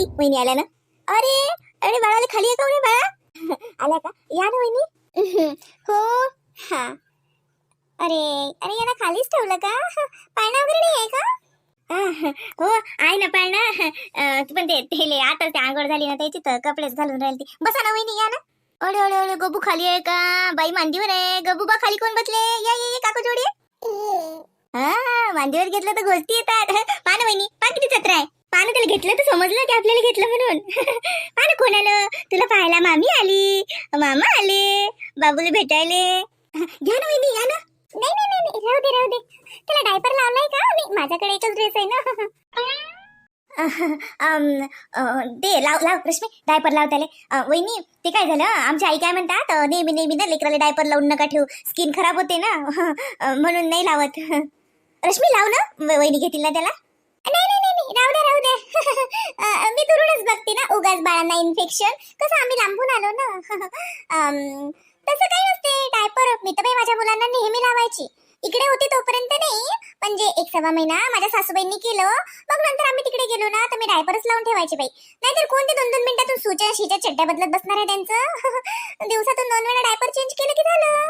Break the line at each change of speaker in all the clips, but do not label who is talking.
आई वहिनी आल्या ना? अरे अरे बाळाला खाली आहे का म्हणे बाळा? आल्या का? या ना वहिनी. हो. हा. अरे अरे याला खालीच ठेवलं का? पाळणा वगैरे नाही आहे का? हो आहे ना पाळणा. पण ते तेले आता ते आंघोळ झाली ना त्याची तर कपडेच घालून राहिली ती. बसा ना वहिनी या ना. अरे अरे अरे गबू खाली आहे का? बाई मांडीवर आहे. गबू बा खाली कोण बसले? या या या, काकू जोडी हा मांडीवर घेतलं तर गोष्टी येतात. पान वहिनी पा किती जत्रा आहे. पान त्याला घेतलं तर समजलं की आपल्याला घेतलं म्हणून. पान कोण आलं तुला पाहायला मामी आली. मामा आले. बाबूला भेटायले. घ्या ना वहिनी या ना. नाही नाही नाही नाही, राहू दे राहू दे. त्याला डायपर लावलाय का? नाही माझ्याकडे एकच ड्रेस आहे ना. अम, अ, ते लाव लाव रश्मी. डायपर लाव त्याले. अ, वहिनी ते काय झालं? आमची आई काय म्हणतात? अ, नेहमी नेहमी ना लेकराला डायपर लावून नका ठेवू. स्किन खराब होते ना. अ, म्हणून नाही लावत. रश्मी लाव ना. व- वहिनी घेतील ना त्याला. नाही नाही नाही राहू दे राहू दे. मी दुरूनच बघते ना उगाच बाळांना इन्फेक्शन कसं आम्ही लांबून आलो ना? तसं काही नसते. डायपर मी तर माझ्या मुलांना नेहमी लावायची. इकडे होते तोपर्यंत नाही. म्हणजे एक सव्वा महिना माझ्या सासूबाईंनी केलं मग नंतर आम्ही तिकडे गेलो ना तर मी डायपरच लावून ठेवायचे बाई. नाहीतर कोणते दोन दोन मिनिटातून सूच्या शिच्या चड्ड्या बदलत बसणार आहे त्यांचं? दिवसातून दोन वेळा डायपर चेंज केलं की झालं?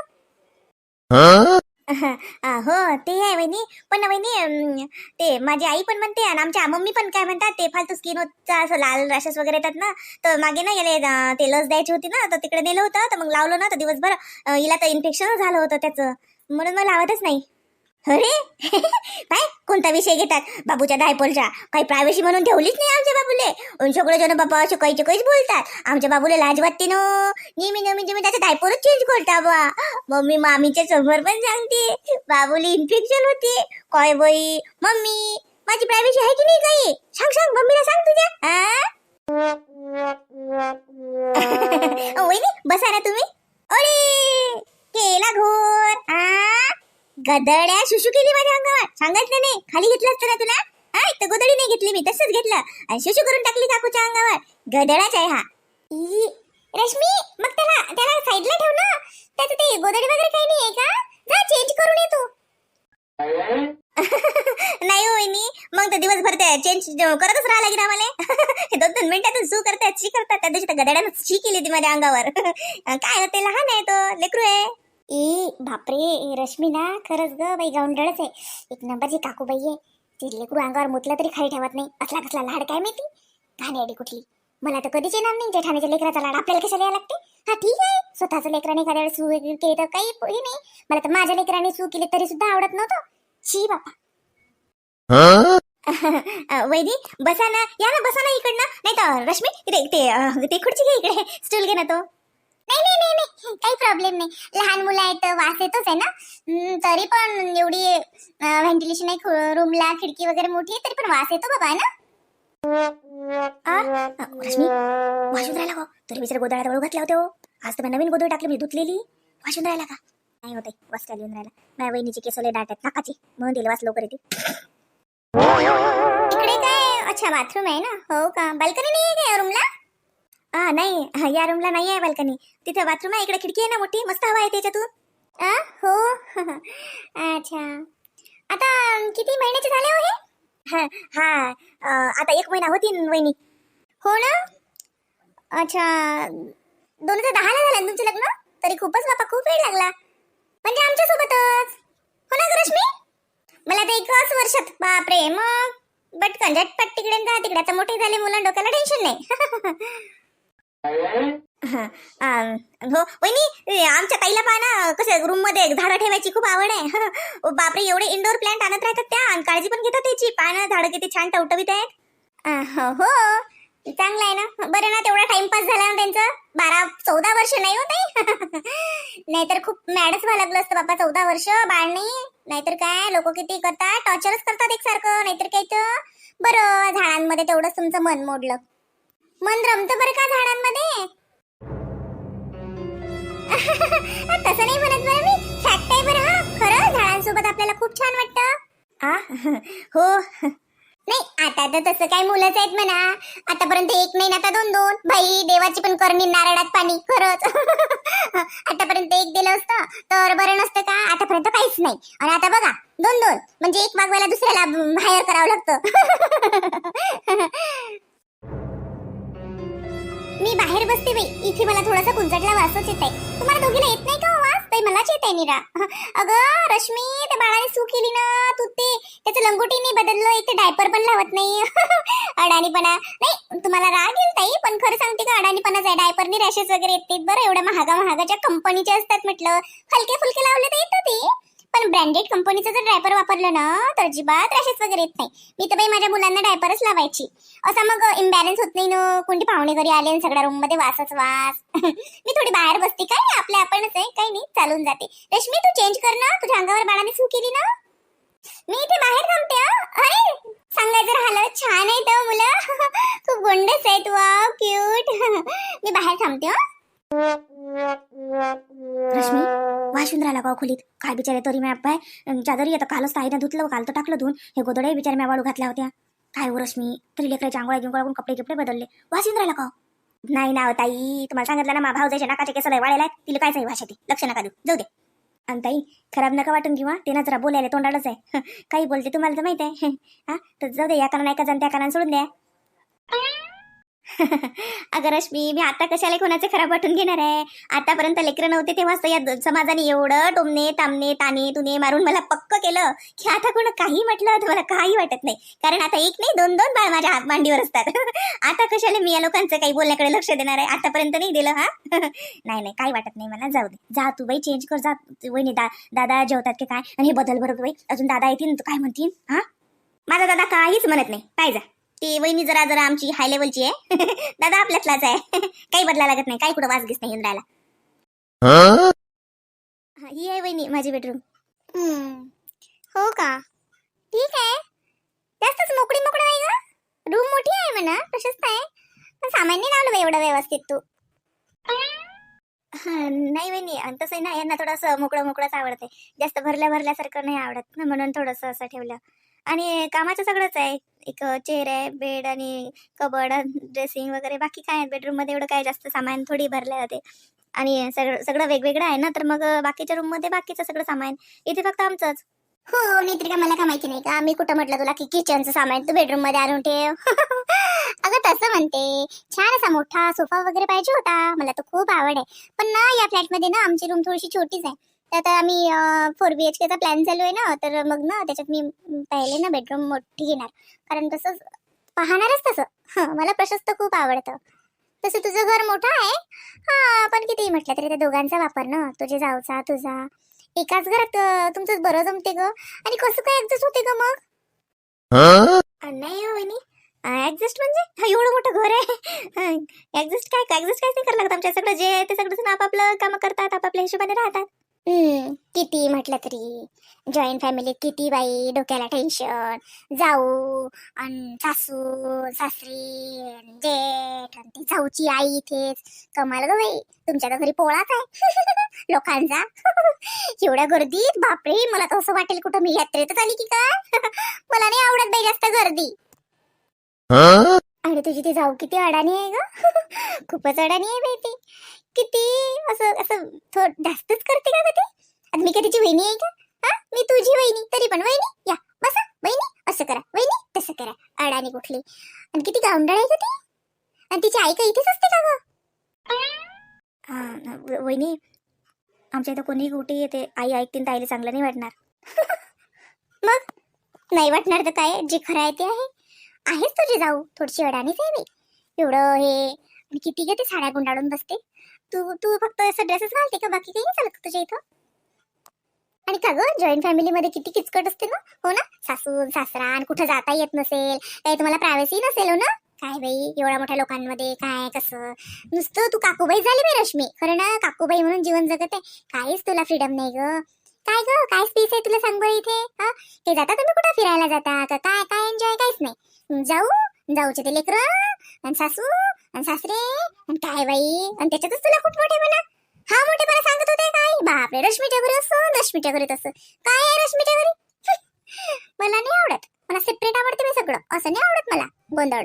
हो ते आहे वहिनी. पण वहिनी ते माझी आई पण म्हणते आणि आमच्या मम्मी पण काय म्हणतात ते फालतू स्किन होतचा असं लाल रॅशेस वगैरे येतात ना तर मागे ना याला ते लस द्यायची होती ना तर तिकडे नेलं होतं तर मग लावलं ना तर दिवसभर हिला तर इन्फेक्शन झालं होतं त्याचं. म्हणून मग लावतच नाही. हो अरे काय? कोणता विषय घेतात बाबूच्या डायपोलच्या काही प्रायव्हसी म्हणून ठेवलीच नाही आमच्या बाबूले. सगळे जण बाबा असे कैचे कैच बोलतात. आमच्या बाबूला लाज वाटते ना. नेहमी नेहमी नेहमी त्याचा डायपोलच चेंज करता बा. मम्मी मामीच्या समोर पण सांगते. बाबूला इन्फेक्शन होते. काय बाई? मम्मी माझी प्रायव्हसी आहे की नाही काही? सांग सांग. मम्मीला सांग तुझ्या. वहिनी बसा ना तुम्ही. अरे! गदड्या शुशू केली माझ्या अंगावर. सांगितलं नाही. खाली घेतलं असतं ना तुला? हा तर गोदडी नाही घेतली मी तसंच घेतलं. आणि शुशू करून टाकली काकूच्या अंगावर. गदडाच आहे हा. ई, रश्मी मग त्याला त्याला साईडला ठेव ना. त्याचं ते गोदडी वगैरे काही नाही आहे का? जा चेंज करून ये तू. नाही हो मी मग तर दिवसभर ते चेंज करतच राहा लागेल आम्हाला. दोन दोन मिनिटातच सू करतात शी करतात. त्या दिवशी तर गदड्यानं शी केली होती माझ्या अंगावर. काय ते लहान आहे तो लेकरू आहे. ई बापरे रश्मी ना खरंच ग बाई गावंडळच आहे. एक नंबरची काकूबाई आहे. ती लेकरू अंगावर मुतलं तरी खाली ठेवत नाही. असला कसला लाड काय माहिती? घाणेरडी कुठली? मला तर कधीच येणार नाही. जेठाण्याच्या लेकराचा लाड आपल्याला कशाला यायला लागते? हा ठीक आहे. स्वतःचं लेकराने एखाद्या वेळेस सू केली तर काही हे नाही. मला तर माझ्या लेकराने सू केली तरी सुद्धा आवडत नव्हतं. शी बापा. वैदी बसा ना. या ना बसा ना इकडनं. नाही तर रश्मी ते ते खुर्ची घे इकडे. स्टूल घे ना तो. नाही नाही नाही नाही. काही प्रॉब्लेम नाही. लहान मुलं आहेत वास येतोच आहे ना. तरी पण एवढी व्हेंटिलेशन आहे रूमला खिडकी वगैरे मोठी आहे तरी पण वास येतो बाबा ना? रश्मी वाशून राहिला का तरी विचार गोदळ्यात वळू घातल्या होत्या हो. आज तर नवीन गोदळ टाकली मी धुतलेली. वाशून राहिला का? नाही होते वास येऊन राहिला. माझ्या वहिनीची केसोले डाट आहेत नाकाची. म्हणून दिले वास लवकर येते. इकडे काय? अच्छा बाथरूम आहे ना. हो का? बाल्कनी नाही आहे का रूमला हा नाही. हा, या रूमला नाही आहे बाल्कनी तिथे बाथरूम आहे. इकडे खिडकी आहे ना मोठी? मस्त हवा आहे त्याच्यातून. आ हो. अच्छा. आता किती महिन्याचे झाले हो हे? हा हा. आता एक महिना होती वहिनी. हो ना? अच्छा. दोन हजार दहाला झालं तुमचं लग्न? तरी खूपच बापा खूप वेळ लागला. म्हणजे आमच्या सोबतच हो ना रश्मी मला तर एकच वर्षात. बापरे मग. बटकन झटपट तिकडे जा तिकडे. आता मोठे झाले मुलं डोक्याला टेन्शन नाही. हो वहिनी आमच्या ताईला पहा ना कसं रूममध्ये झाडं ठेवायची खूप आवड आहे. बापरे एवढे इंडोर प्लांट आणत राहतात त्या आणि काळजी पण घेतात त्याची. पहा झाडं किती छान टवटवीत आहेत. हो हो चांगलं आहे ना. बरं ना तेवढा टाइमपास झाला ना त्यांचं. बारा चौदा वर्ष नाही होत नाहीतर खूप मॅडच व्हायला लागलं असतं बाबा चौदा वर्ष बाळ नाही नाहीतर काय लोक किती करतात टॉर्चरच करतात एकसारखं नाहीतर काय तर. बरं झाडांमध्ये तेवढंच तुमचं मन मोडलं. मन रमतं बरं का झाडांमध्ये? तसं नाही म्हणत बरं मी. फॅक्ट आहे बरं हा. खरं झाडांसोबत आपल्याला खूप छान वाटतं. आ? हो. नाही आता तर तसं काय मुलंच आहेत म्हणा. आतापर्यंत एक नाही आता दोन दोन. भाई देवाची पण करणी नारळात पाणी खरंच. आतापर्यंत एक दिलं असतं तर बरं नसतं का? आतापर्यंत काहीच नाही. आणि आता बघा दोन दोन. म्हणजे एक मागवायला दुसऱ्याला हायर करावं लागतं. मी बाहेर बसते बाई. इथे मला थोडासा कुंचटला वासच येत आहे तुम्हाला दोघीला येत नाही का हो? वास ताई मलाच येत आहे निरा. अगं रश्मी त्या बाळाने सू केली ना तू ते त्याचं लंगोटी नाही बदललं एक डायपर पण लावत नाही. अडाणीपणा. नाही तुम्हाला राग येईल ताई पण खरं सांगते का अडाणीपणाच आहे. डायपरनी रॅशेस वगैरे येत बरं एवढ्या महागा महागाच्या कंपनीच्या असतात म्हटलं. हलके फुलके लावले तर येतं ते. पण ब्रँडेड कंपनीचं जर डायपर वापरलं ना तर अजिबात रॅशेस वगैरे येत नाही. मी तर बाई माझ्या मुलांना डायपरच लावायची. असा मग इम्बॅलन्स होत नाही ना. कोणती पाहुणे घरी आले सगळ्या रूममध्ये वासच वास. मी थोडी बाहेर बसते. काय नाही आपल्या आपणच आहे. काही नाही चालून जाते. रश्मी तू चेंज कर ना. तुझ्या अंगावर बाळाने सू केली ना. मी इथे बाहेर थांबते अरे सांगायचं राहिलं छान आहे तर मुलं. खूप गोंडस आहे तू क्यूट मी बाहेर थांबते हं. रश्मी वाशून राहिला का खोलीत. काय बिचारे तरी मॅप पाय. चादरी आता कालच ताईनं धुतलं काल तर टाकलं धुवून हे गोदडे बिचारे मॅ वाळू घातल्या होत्या. काय हो रश्मी तरी लेकराच्या आंघोळ्या गिंगोळा कपडे गिपडे बदलले. वाशीन राहिला का नाही ना ताई तुम्हाला सांगितलं ना मा भाऊजाच्या नाकाचे केस लय वाळेला तिला काय भाषा ती लक्ष नका देऊ. जाऊ दे. आणि ताई खराब नका वाटून किंवा ते ना जरा बोलायला तोंडालाच आहे. काही बोलते तुम्हाला तर माहीत आहे. हा तर जाऊ दे या कारण ऐका जाण त्या कारण सोडून द्या. अगं रश्मी मी आता कशाला कोणाचे खराब वाटून घेणार आहे? आतापर्यंत लेकरं नव्हते तेव्हाच या समाजाने एवढं टोमणे तामणे ताने तुने मारून मला पक्क केलं. की आता कोण काही म्हटलं तर मला काही वाटत नाही. कारण आता एक नाही दोन दोन बाळ माझ्या हात मांडीवर असतात. आता कशाला मी या लोकांचं काही बोलण्याकडे लक्ष देणार आहे? आतापर्यंत नाही दिलं हा? नाही नाही काही वाटत नाही मला. जाऊ दे. जा तू बाई चेंज कर. जा वहिनी दा दादा जेवतात की काय? आणि हे बदल बरोबर बाई. अजून दादा येतील तू काय म्हणतील? हा? माझा दादा काहीच म्हणत नाही. काय जा. ती वहिनी जरा जरा आमची हाय लेवलची आहे. दादा आपल्यातलाच आहे. काही बदला लागत नाही. काही कुठं वास घेत नाही येऊन राहिला हा, आहे वहिनी माझी बेडरूम हो का? ठीक आहे. जास्तच मोकळी मोकळी आहे का? रूम मोठी आहे म्हणा प्रशस्त आहे. पण सामान्य लावलं बाई एवढं व्यवस्थित तू. हा, नाही वहिनी तसं ना यांना थोडंसं मोकळं मोकळंच आवडते जास्त भरल्या भरल्यासारखं नाही आवडत ना म्हणून थोडंसं असं ठेवलं. आणि कामाचं सगळंच आहे. एक चेअर आहे बेड आणि कबड ड्रेसिंग वगैरे बाकी काय बेडरूममध्ये एवढं काय जास्त सामान थोडी भरले जाते. आणि सगळं सगळं वेगवेगळं आहे ना तर मग बाकीच्या रूममध्ये बाकीचं सगळं सामान इथे फक्त आमचंच. हो नेत्री मला का माहिती नाही का? मी कुठं म्हटलं तुला की किचनचं सामान तू बेडरूममध्ये आणून ठेव. अगं तसं म्हणते. छान असा मोठा सोफा वगैरे पाहिजे होता. मला तर खूप आवड आहे. पण ना या फ्लॅटमध्ये ना आमची रूम थोडीशी छोटीच आहे. तर आता आम्ही फोर बी एच केचा प्लॅन चालू आहे ना तर मग ना त्याच्यात मी पहिले ना बेडरूम मोठी घेणार. कारण तसंच पाहणारच तसं. हं, मला प्रशस्त खूप आवडतं. तसं तुझं घर मोठं आहे? हा पण किती म्हटलं तरी त्या दोघांचा वापर ना. तुझे जाऊचा तुझा. एकाच घरात तुमचं बरं जमते ग. आणि कसं काय ऍडजस्ट होते ग मग? नाही हो वहिनी. ऍडजस्ट म्हणजे? हा, एवढं मोठं घर आहे. ऍडजस्ट काय ऍडजस्ट काहीच नाही लागत आमच्या सगळं जे आहे ते सगळं जण आपापलं काम करतात आपापल्या हिशोबाने राहतात. किती म्हटलं तरी. जॉईंट फॅमिलीत किती बाई डोक्याला टेन्शन जाऊ आणि सासू सासरी जेठ ती जाऊची आई इथेच. कमाल ग बाई तुमच्या तर घरी पोळाच आहे. लोकांचा. एवढ्या गर्दीत बापरे मला तर असं वाटेल कुठं मी यात्रेतच आली की काय? मला नाही आवडत बाई जास्त गर्दी. आणि तुझी ती जाऊ किती अडाणी आहे ग. खूपच अडाणी आहे बाई ती. किती? असं असं जास्तच करते का तिची वहिनी आहे का? हा? मी तुझी वहिनी तरी पण वहिनी? या बसा वहिनी असं करा वहिनी तसं करा. अडाणी कुठली. आणि किती गावंडळ आहे का ती? आणि तिची आई का इथेच असते का ग? हा, वहिनी आमच्या इथं कोणी कुठे येते आई ऐकतील तर आईला चांगलं नाही वाटणार. मग? नाही वाटणार तर काय? जे खरं आहे ते आहे. आहेच तुझी जाऊ थोडीशी अडाणीच आहे मी. एवढं हे आणि किती ग ते साड्या गुंडाळून बसते. तू तू फक्त असं ड्रेसेस घालते का? बाकी काही नाही चालत तुझ्या इथं? आणि का ग? जॉईंट फॅमिलीमध्ये किती किचकट असते ना हो ना? सासू सासरा आणि कुठं जाता येत नसेल काही तुम्हाला प्रायव्हसी नसेल हो ना? काय बाई एवढ्या मोठ्या लोकांमध्ये काय कसं? नुसतं तू काकूबाई झाली बाई रश्मी. खरं ना काकूबाई म्हणून जीवन जगत आहे. काहीच तुला फ्रीडम नाही ग. काय ग? काय स्पेस आहे तुला सांगू इथे? हा? ते जाता तुम्ही कुठं फिरायला जाता? का काय काय एन्जॉय काहीच नाही. जाऊ. जाऊचे ते लेकर. आणि सासू आणि सासरे आणि काय बाई? आणि त्याच्यातच तुला खूप मोठे म्हणा. हा मोठेपणा सांगत होते काय? बापरे रश्मीच्या घरी असं रश्मीच्या घरी तसं. काय आहे रश्मीच्या घरी? मला नाही आवडत. मला सेपरेट आवडते मी सगळं. असं नाही आवडत मला. गोंधळ.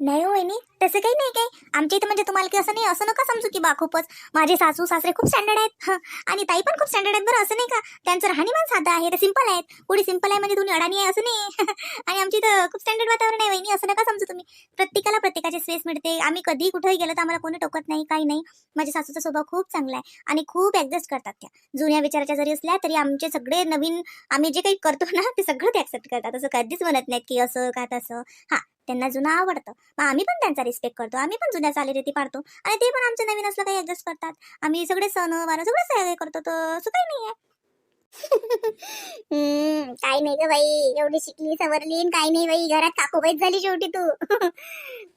नाही हो, वहिनी. तसं काही नाही काय. आमच्या इथं म्हणजे तुम्हाला की असं नाही असं नका समजू की बा खूपच. माझे सासू सासरे खूप स्टँडर्ड आहेत. हं. आणि ताई पण खूप स्टँडर्ड आहेत बरं असं नाही का? त्यांचं राहणीमान साधं आहे ते सिंपल आहेत. कुठे सिंपल आहे म्हणजे तुम्ही अडाणी आहे असं नाही. आणि आमची इथं खूप स्टँडर्ड वातावरण आहे वहिनी. असं नका समजू तुम्ही. प्रत्येकाला प्रत्येकाची स्पेस मिळते. आम्ही कधी कुठेही गेलो तर आम्हाला कोणी टोकत नाही काही नाही. माझ्या सासूचा स्वभाव खूप चांगला आहे. आणि खूप ऍडजस्ट करतात त्या. जुन्या विचाराच्या जरी असल्या तरी आमचे सगळे नवीन आम्ही जे काही करतो ना ते सगळं ते ऍक्सेप्ट करतात. असं कधीच म्हणत नाहीत की असं का तसं. हां. त्यांना जुनं आवडतं. मग आम्ही पण त्यांचा रिस्पेक्ट करतो. आम्ही पण जुन्या चालीरीती पाडतो. आणि ते पण आमचं नवीन असलं काही ऍडजस्ट करतात. आम्ही सगळे सण वार सगळं सगळे करतो. तर असं काही नाही आहे नाही ग बाई. एवढी शिकली सवरली काय काही नाही बाई. घरात काकूबाईच झाली शेवटी तू.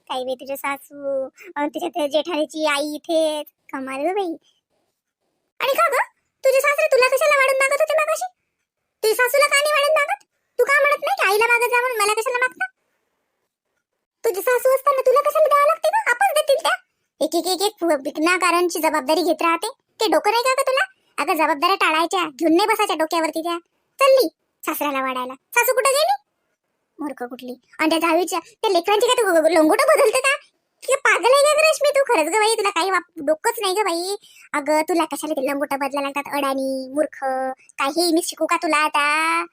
काही बाई तुझ्या सासू तुझ्या त्या जेठारीची आई इथे कमाल ग बाई. आणि का ग? तुझे सासरे तुला कशाला वाढून मागत होते मागाशी? तुझ्या सासूला का नाही वाढून मागत? तू का म्हणत नाही आईला मागत जा म्हणून? मला कशाला मागता? तुझी सासू असताना तुला कशाला द्यावं लागते ना आपण देतील त्या. एक एक एक एक जबाबदारी घेत राहते. ते डोकं नाही का तुला? अगं जबाबदाऱ्या टाळायच्या. घेऊन नाही बसायच्या डोक्यावरती त्या. चालली सासऱ्याला वाढायला. सासू कुठं गेली? मूर्ख कुठली? आणि त्या जावीच्या त्या लेकरांची काय तू लोंगोट बदलते का? की पागल आहे का ग रश्मी तू. खरंच ग बाई तुला काही डोकंच नाही ग बाई. अगं तुला कशाला ते बदलायला बदला लागतात? अडाणी मूर्ख. काही मी शिकू का तुला आता?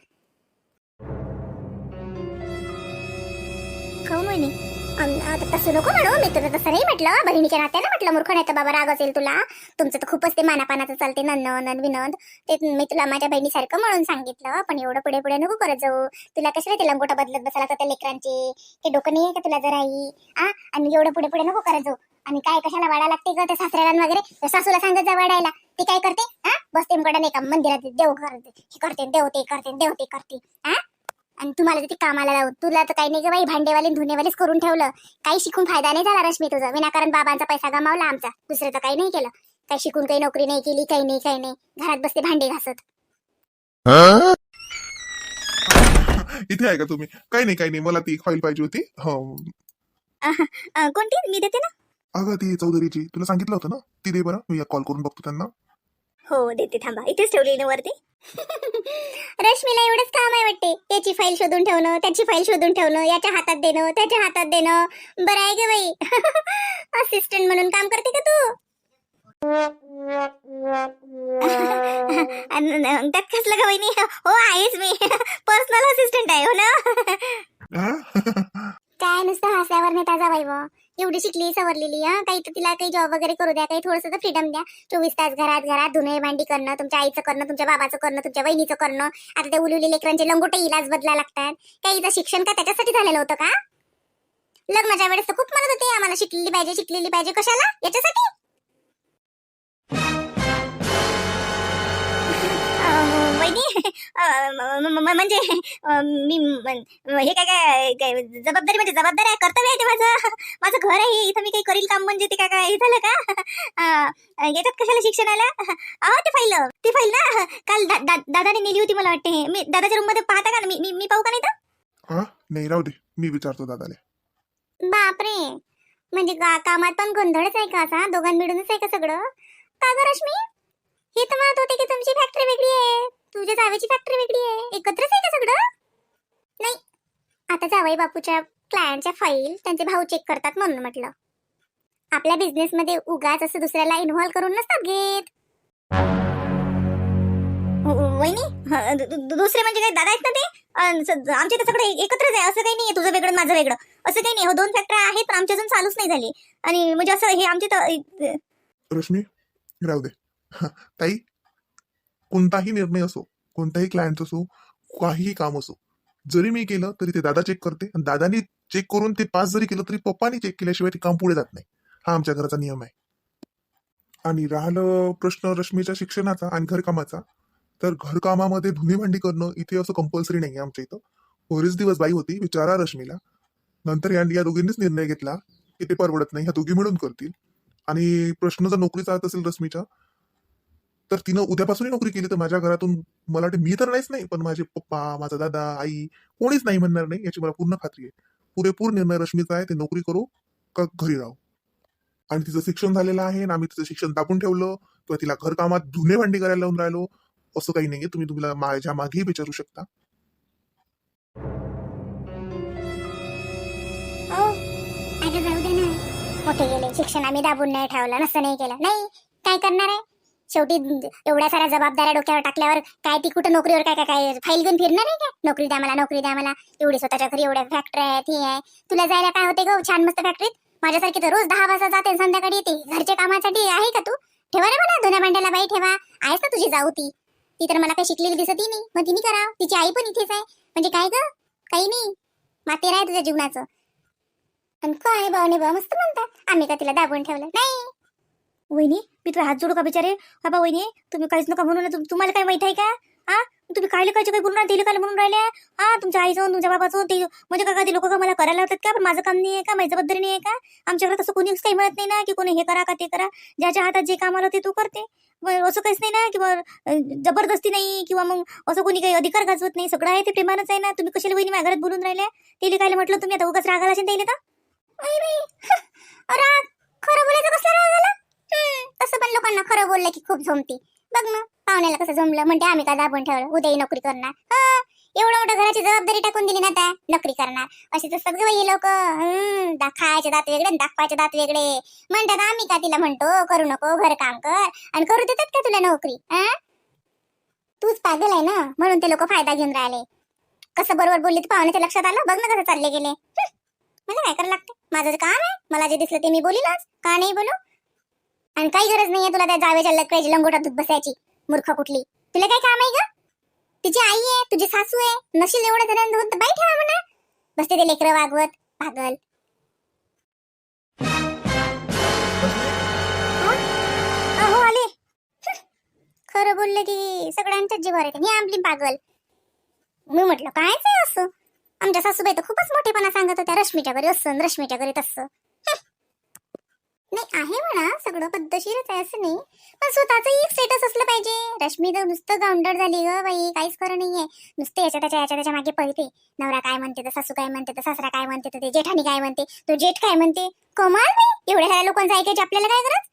वहिनी. आता तसं नको म्हणू. मी तुला तसं नाही म्हटलं. बहिणीच्या नात्यानं म्हटलं मूर्ख नाही तर बाबा राग असेल तुला. तुमचं तर खूपच ते मानापानाचं चालते नंद विनंद. ते मी तुला माझ्या बहिणीसारखं म्हणून सांगितलं पण एवढं पुढे पुढे नको करत जाऊ. तुला कशाला ते लंगोटा बदलत बसायला त्या लेकरांचे? ते डोकं नाही का तुला जराही आ? आणि एवढं पुढे पुढे नको करत जाऊ. आणि काय कशाला वाढा लागते ग त्या सासऱ्याला वगैरे? सासूला सांगत जा वाढायला ती काय करते? हा बसते कडे नाही का? मंदिरात देव करते हे करते देव ते करते देव ते करते. हा आणि तुम्हाला तिथे कामाला लावून तुला तर काही नाही ग बाई भांडेवाली आणि धुणेवालीच करून ठेवलं. काही शिकून फायदा नाही झाला रश्मी तुझा. विनाकारण बाबांचा पैसा गमावला आमचा. दुसरं तर काही नाही केलं. काही शिकून काही नोकरी नाही केली काही नाही काही नाही. घरात बसते भांडे घासत.
इथे आहे का तुम्ही? काही नाही काही नाही. मला ती फाईल पाहिजे होती. हो.
कोणती? मी देते ना.
अगं ती चौधरीची. तुला सांगितलं होतं ना? ती दे बरं. मी कॉल करून बघतो त्यांना.
हो देते थांबा. इथेच ठेवली ना वरती? रश्मीला एवढंच काम आहे वाटते. याची फाईल शोधून ठेवणं त्याची फाईल शोधून ठेवणं याच्या हातात देणं त्याच्या हातात देणं. बरं आहे ग बाई. असिस्टंट म्हणून काम करते का तू? वहिनी. हो आहेच मी. पर्सनल असिस्टंट आहे हो ना? काय नुसतं हसल्यावर नाही ताजा बाई. एवढी शिकली सवरलेली हा? काही तर तिला काही जॉब वगैरे करू द्या काही थोडस फ्रीडम द्या. चोवीस तास घरात घरात धुणे भांडी करणं तुमच्या आईचं करणं तुमच्या बाबाचं करणं तुमच्या बहिणीचं करणं. आता ते उलुली लेकरांचे लंगोटे इलाज बदला लागतात. काही शिक्षण का त्याच्यासाठी झालेलं होतं का? लग्नाच्या वेळेस तर खूप म्हणत होते. आम्हाला शिकलेली पाहिजे शिकलेली पाहिजे कशाला? याच्यासाठी? म्हणजे मी हे काय काय जबाबदारी म्हणजे जबाबदारी आहे कर्तव्य आहे ते माझं. माझं घर आहे इथं मी काही करील काम म्हणजे ते काय काय हे झालं का? याच्यात कशाला शिक्षणाला अहो ते फाईल ती फाईल ना काल दा- दा- दादाने नेली होती मला वाटते. मी दादाच्या रूममध्ये पाहता का? मी मी मी पाहू का नाही तर
हा नाही राहू दे. मी विचारतो दादाले.
बापरे! म्हणजे का कामात पण गोंधळच आहे का असा? दोघां मिळूनच आहे का सगळं? का ग रश्मी? हे तर म्हणत होते की तुमची फॅक्टरी वेगळी आहे. तुझ्या जावेची फॅक्टरी वेगळी आहे. एकत्रच आहे का सगळं? नाही. आता जावई बापूच्या क्लायंटच्या फाईल त्यांचे भाऊ चेक करतात म्हणून म्हटलं. आपल्या बिझनेस मध्ये उगाच असं दुसऱ्याला इन्व्हॉल्व करून नसतात घेत. वहिनी दुसरे म्हणजे काय दादा आहेत ना ते? आमचे तर सगळे एकत्रच आहे. असं काही नाही तुझं वेगळं माझं वेगळं. असं काही नाही. हो दोन फॅक्टरी आहेत पण आमची अजून चालूच नाही झाली. आणि म्हणजे असं हे आमचे तर
रश्मी राहू दे. ताई कोणताही निर्णय असो कोणताही क्लायंट असो काहीही काम असो जरी मी केलं तरी ते दादा चेक करते आणि दादानी चेक करून ते पास जरी केलं तरी पप्पानी चेक केल्याशिवाय ते काम पुढे जात नाही. हा आमच्या घराचा नियम आहे. आणि राहिलं प्रश्न रश्मीच्या शिक्षणाचा आणि घरकामाचा तर घरकामामध्ये धुणी भांडी करणं इथे असं कंपल्सरी नाही आहे आमच्या इथं. बरेच दिवस बाई होती विचारा रश्मीला. नंतर या या दोघींनीच निर्णय घेतला की ते परवडत नाही ह्या दोघी मिळून करतील. आणि प्रश्न जर नोकरीचा येत असेल रश्मीच्या तर तिनं उद्यापासूनही नोकरी केली तर माझ्या घरातून मला वाटते मी तर नाहीच नाही पण माझे पप्पा माझा दादा आई कोणीच नाही म्हणणार नाही याची मला पूर्ण खात्री आहे. पुरेपूर निर्णय रश्मीचा आहे ते नोकरी करू का घरी राहू. आणि तिचं शिक्षण झालेलं आहे आणि आम्ही तिचं शिक्षण दाबून ठेवलं किंवा तिला घरकामात धुणे भांडी करायला लावून राहिलो असं काही नाहीये. तुम्ही तुम्हाला माझ्या मागेही विचारू शकता.
हो. शिक्षण आम्ही दाबून नाही ठेवलं नसं नाही केलं. नाही काय करणार आहे? शेवटी एवढ्या साऱ्या जबाबदाऱ्या डोक्यावर टाकल्यावर काय ती कुठं नोकरीवर काय काय काय फाईल घेऊन फिरणार आहे का नोकरी द्या मला नोकरी द्या मला. एवढी स्वतःच्या घरी एवढ्या फॅक्टरी आहेत हे आहे. तुला जायला काय होते ग छान मस्त फॅक्टरीत माझ्यासारखी तर रोज दहा वाजता जाते संध्याकाळी येते. घरच्या कामासाठी आहे का तू? ठेवा रे मला दोन्या भांड्याला बाई ठेवा. आहेस ना तुझी जाऊ ती. ती तर मला काही शिकलेली दिसत नाही. मग तिने करा तिची आई पण इथेच आहे. म्हणजे काय ग? काही नाही. मातेर आहे तुझ्या जीवनाचं. आणि काय भावने बा मस्त म्हणतात. आम्ही का तिला दाबून ठेवलं? नाही. वहिनी मी तुला हात जोडू का बिचारे? बाबा वहिनी तुम्ही काहीच नका म्हणून तुम्हाला काय माहीत आहे का? हा? तुम्ही काय लोकांचे काही बोलून राहिले काय म्हणून राहिले? हा तुमच्या आईचं तुमच्या बाबाचं ते म्हणजे का ते लोक का मला करायला होतात का? पण माझं काम नाही आहे का? माझी बद्दल नाही आहे का? आमच्याकडे तसं कोणीच काही म्हणत नाही ना की कोणी हे करा का ते करा. ज्याच्या हातात जे काम आलं ते तू करते. असं काहीच नाही ना किंवा जबरदस्ती नाही किंवा मग असं कोणी काही अधिकार गाजवत नाही. सगळं आहे ते प्रेमानच आहे ना. तुम्ही कशाला वहिनी माझ्या घरात बोलून राहिले? ते काय म्हटलं तुम्ही? आता उगाच रागाला असेल त्याला तर? खरं बोलायचं कसला रागाला तसं पण लोकांना खरं बोललं की खूप झोमती बघ ना पाहुण्याला कसं झोमलं म्हणते आम्ही का दाबून ठेवलं? उद्याही नोकरी करणार. एवढं मोठं घराची जबाबदारी टाकून दिली ना त्या नोकरी करणार. असे तर सगळे हे लोक. खायचे दात वेगळे दाखवायचे दात वेगळे. म्हणतात आम्ही का तिला म्हणतो? करू नको घर काम कर. आणि करू देतात का तुला नोकरी? तूच पागल आहे ना म्हणून ते लोक फायदा घेऊन राहिले. कसं बरोबर बोलली तर पाहुण्याच्या लक्षात आलं? बघ ना कसं चालले गेले. मला काय करायला लागतं? माझं काम आहे मला जे दिसलं ते मी बोलीलच. का नाही बोलू? आणि काही गरज नाहीये तुला त्या जावेच्या लकड्याची लंगोटात दूध बसायची मूर्ख कुठली. तुला काय काम आहे का तुझी आई आहे तुझी सासू आहे नशील एवढं जणांना होत बाई ठेवा म्हणा. बसते ते लेकरं वागवत पागल. अहो आले. खरं बोलले की सगळ्यांच्याच जीवावर येते. मी आपली पागल. मी म्हटलं कायच आहे असं? आमच्या सासूबाई तर खूपच मोठेपणा सांगत होत्या रश्मीच्या घरी असं रश्मीच्या घरी तसं. नाही आहे म्हणा सगळं पद्धतशीरच आहे असं नाही. पण स्वतःच एक स्टेटस असलं पाहिजे. रश्मी तर नुसतं गावंडर झाली ग बाई काहीच खरं नाहीये. नुसते याच्या त्याच्या याच्या त्याच्यामागे पळते. नवरा काय म्हणते तर सासू काय म्हणते तर सासरा काय म्हणते तर ते जेठानी काय म्हणते तो जेठ काय म्हणते? कमाल नाही एवढ्या साऱ्या लोकांचं ऐकायचे आपल्याला काय गरज?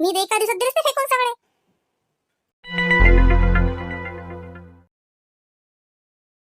मी तर एका दिवसात दिलेच फेकून सगळे.